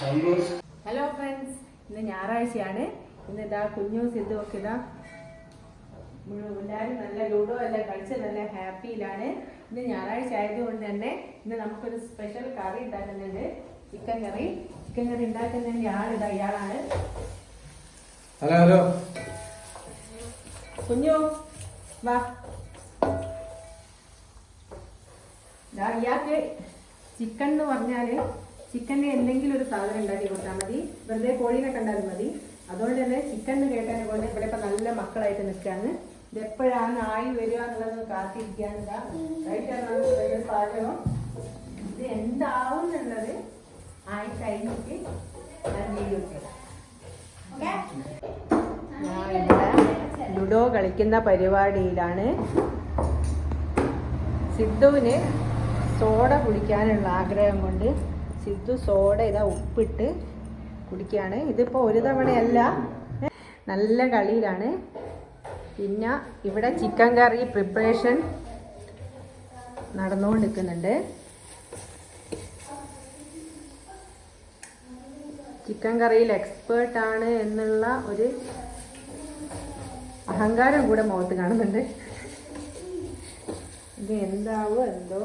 Hello friends ഇന്ന് ഞായറാഴ്ചയാണ്. ഇന്ന് ഇതാ കുഞ്ഞു സിദ്ധു ഒക്കെ ഇതാ എല്ലാവരും നല്ല ലൂഡോ എല്ലാം കളിച്ച് നല്ല ഹാപ്പിയിലാണ്. ഇന്ന് ഞായറാഴ്ച ആയതുകൊണ്ട് തന്നെ ഇന്ന് നമുക്കൊരു സ്പെഷ്യൽ കറി ഉണ്ടാക്കുന്നുണ്ട്. ചിക്കൻ കറി. ചിക്കൻ കറി ഉണ്ടാക്കുന്നതിന്റെ ആളിതാ ഇയാളാണ്. ഹലോ ഹലോ കുഞ്ഞു വാ. ഇയാൾക്ക് ചിക്കൻ എന്ന് പറഞ്ഞാൽ ചിക്കന്റെ എന്തെങ്കിലും ഒരു സാധനം ഉണ്ടാക്കി കൊടുത്താൽ മതി. വെറുതെ കോഴീനെ കണ്ടാലും മതി. അതുകൊണ്ട് തന്നെ ചിക്കൻ എന്ന് കൊണ്ട് ഇവിടെ ഇപ്പം നല്ല മക്കളായിട്ട് നിൽക്കുകയാണ് ഇത് എപ്പോഴാണ് ആയി വരിക എന്നുള്ളത് കാത്തിരിക്കാനില്ല കഴിക്കാനുള്ള പാചകം. ഇത് എന്താവും എന്നുള്ളത് ആയി കഴിഞ്ഞിട്ട് ഞാൻ വീഡിയോ ലുഡോ കളിക്കുന്ന പരിപാടിയിലാണ്. സിദ്ധുവിന് സോഡ കുടിക്കാനുള്ള ആഗ്രഹം കൊണ്ട് സിദ്ധു സോഡ ഇതാ ഉപ്പിട്ട് കുടിക്കുകയാണ്. ഇതിപ്പോൾ ഒരു തവണയല്ല. നല്ല കളിയിലാണ്. പിന്നെ ഇവിടെ ചിക്കൻ കറി പ്രിപ്പറേഷൻ നടന്നുകൊണ്ടിരിക്കുന്നുണ്ട്. ചിക്കൻ കറിയിൽ എക്സ്പേർട്ടാണ് എന്നുള്ള ഒരു അഹങ്കാരം കൂടെ മുഖത്ത് കാണുന്നുണ്ട്. ഇത് എന്താവോ എന്തോ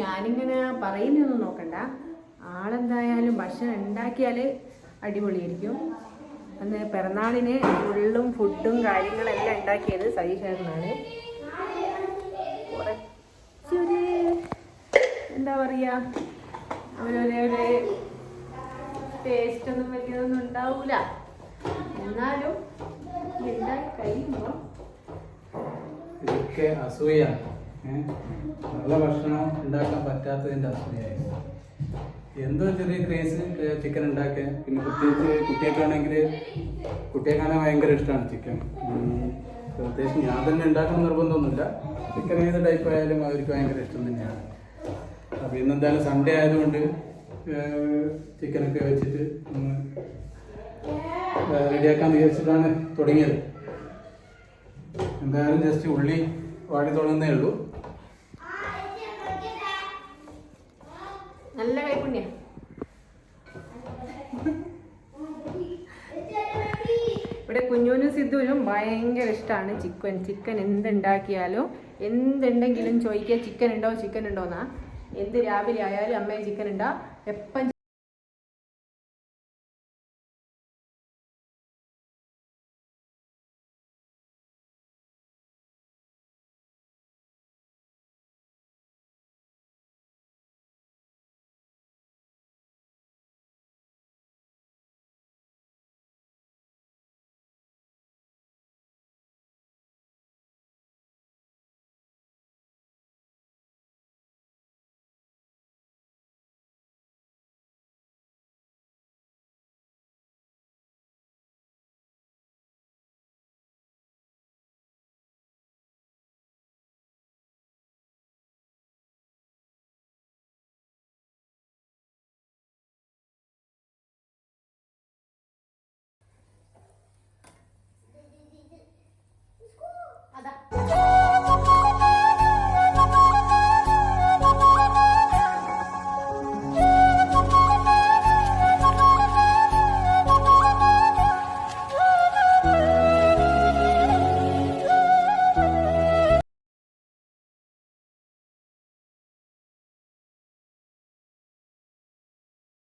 ഞാനിങ്ങനെ പറയുന്നൊന്നും നോക്കണ്ട. ആളെന്തായാലും ഭക്ഷണം ഉണ്ടാക്കിയാൽ അടിപൊളിയായിരിക്കും. അന്ന് പിറന്നാളിന് ഫുള്ളും ഫുഡും കാര്യങ്ങളെല്ലാം ഉണ്ടാക്കിയത് സതീശേഖരനാണ്. കുറച്ചൊരു എന്താ പറയുക അവരൊരേ ഒരു ടേസ്റ്റ് ഒന്നും വലിയതൊന്നും ഉണ്ടാവൂല. എന്നാലും ഉണ്ടാക്കി കഴിയുമ്പോൾ അസൂയാണ്? നല്ല ഭക്ഷണം ഉണ്ടാക്കാൻ പറ്റാത്തതിന്റെ അസൂയായി എന്തോ ചെറിയ ക്രേസ് ചിക്കൻ ഉണ്ടാക്കിയ പിന്നെ പ്രത്യേകിച്ച് കുട്ടിയൊക്കെയാണെങ്കിൽ കുട്ടിയൊക്കെയാണെങ്കിൽ ഭയങ്കര ഇഷ്ടമാണ് ചിക്കൻ. പ്രത്യേകിച്ച് ഞാൻ തന്നെ ഉണ്ടാക്കണം നിർബന്ധമൊന്നുമില്ല. ചിക്കൻ ഏത് ടൈപ്പ് ആയാലും അവർക്ക് ഭയങ്കര ഇഷ്ടം തന്നെയാണ്. അപ്പോൾ ഇന്നെന്തായാലും സൺഡേ ആയതുകൊണ്ട് ചിക്കനൊക്കെ വെച്ചിട്ട് ഒന്ന് റെഡിയാക്കാന്ന് വിചാരിച്ചിട്ടാണ് തുടങ്ങിയത്. എന്തായാലും ജസ്റ്റ് ഉള്ളി വാടി തുടങ്ങുന്നേ ഉള്ളൂ. നല്ല കൈപുണ്യ ഇവിടെ കുഞ്ഞുനും സിദ്ധുവിനും ഭയങ്കര ഇഷ്ടമാണ് ചിക്കൻ. ചിക്കൻ എന്തുണ്ടാക്കിയാലും എന്തുണ്ടെങ്കിലും ചോദിക്കുക ചിക്കൻ ഉണ്ടോ? ചിക്കൻ ഉണ്ടോന്നാ? എന്ത് രാവിലെ ആയാലും അമ്മയെ ചിക്കൻ ഉണ്ടാ. എപ്പം